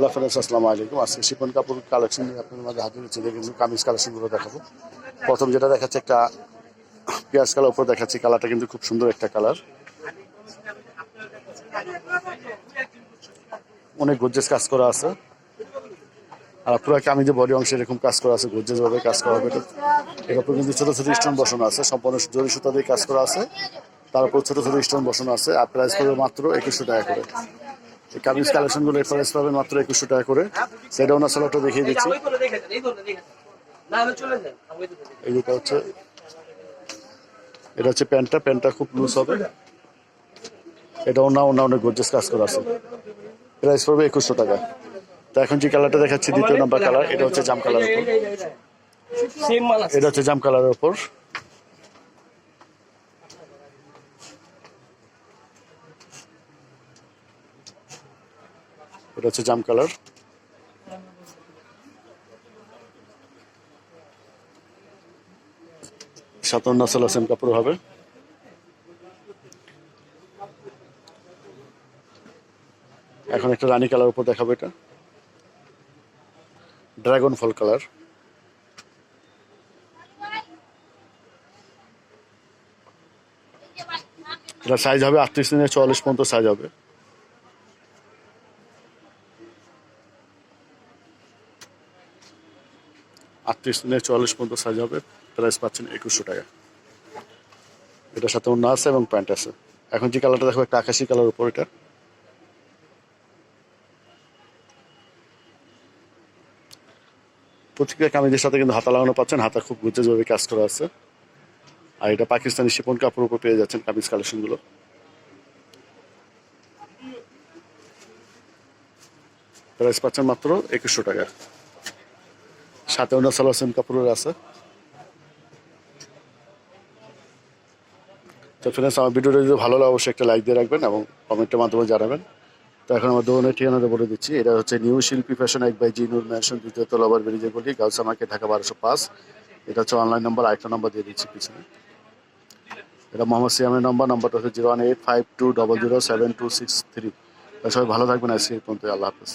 Hello friends আসসালামু আলাইকুম। আজকে শিপন কাপুর কালেকশন নিয়ে আপনাদের মাঝে হাজির হচ্ছে কিন্তু কামিজ কালেকশনগুলো দেখাবো। প্রথম যেটা দেখাচ্ছে একটা পেঁয়াজ কালার, উপর দেখাচ্ছি কালারটা কিন্তু খুব সুন্দর একটা কালার। অনেক গর্জেস কাজ করা আছে। আর পুরো কামিজে বডি অংশে এরকম কাজ করা আছে গর্জেস ভাবে কাজ করা হবে। এর উপর কিন্তু ছোট ছোট স্টোন বসানো আছে, সম্পূর্ণ জরি সুতা দিয়ে কাজ করা আছে। তার উপর ছোট ছোট স্টোন বসানো আছে, আর প্রাইস পড়বে মাত্র একুশশো টাকা করে। কামিজ কালেকশনগুলো প্রাইস পাবেন মাত্র একুশশো টাকা করে। সেটা ওনার সালোয়ারটা দেখিয়ে দিচ্ছি। এই যেটা হচ্ছে এটা হচ্ছে প্যান্টটা প্যান্টটা খুব লুজ হবে। এটা অন্য অন্য অনেক গর্জেস কাজ করা আছে। প্রাইস পড়বে একুশশো টাকা। তো এখন যে কালারটা দেখাচ্ছি দ্বিতীয় নাম্বার কালার এটা হচ্ছে জাম কালারের উপর। এটা হচ্ছে জাম কালারের উপর। এটা হচ্ছে জাম কালার। সাতান্ন সাল সেম কাপড় হবে। এখন একটা রানী কালার উপর দেখাবো এটা। ড্রাগন ফল কালার। এটা সাইজ হবে আটত্রিশ থেকে চুয়াল্লিশ পর্যন্ত সাইজ হবে। আটত্রিশ থেকে চুয়াল্লিশ পর্যন্ত সাইজ হবে প্রাইস পাচ্ছেন একুশশো টাকা। এটার সাথে অন্য আছে এবং প্যান্ট আছে। এখন যে কালারটা দেখো, একটা আকাশি কালার উপর এটা। প্রত্যেকটা কামিজের সাথে কিন্তু হাতা লাগানো পাচ্ছেন, হাতা খুব গুজেজভাবে কাজ করা আছে। আর এটা পাকিস্তানি শিপন কাপড় উপর পেয়ে যাচ্ছেন কামিজ কালেকশনগুলো প্রাইস পাচ্ছেন মাত্র একুশশো টাকা। সাথে অন্য সেম কাপড়ের আছে। তো ফ্রেন্ডস আমার ভিডিওটা যদি ভালো লাগে, অবশ্যই একটা লাইক দিয়ে রাখবেন এবং কমেন্টের মাধ্যমে জানাবেন। তো এখন আমার দোকানের ঠিকানাটা বলে দিচ্ছি। এটা হচ্ছে নিউ শিল্পী ফ্যাশন এক বাই জি নূর ম্যানশন দ্বিতীয় তলা আবার বেরিয়ে গলি গাউসা মার্কেট ঢাকা বারোশো পাঁচ। এটা হচ্ছে অনলাইন নাম্বার আরেকটা নাম্বার দিয়ে দিচ্ছি পিছনে। এটা মোহাম্মদ সিয়ামের নাম্বার নাম্বারটা হচ্ছে zero one eight five two double zero seven two six three সবাই ভালো থাকবেন, আজকে পর্যন্ত আল্লাহ হাফেজ।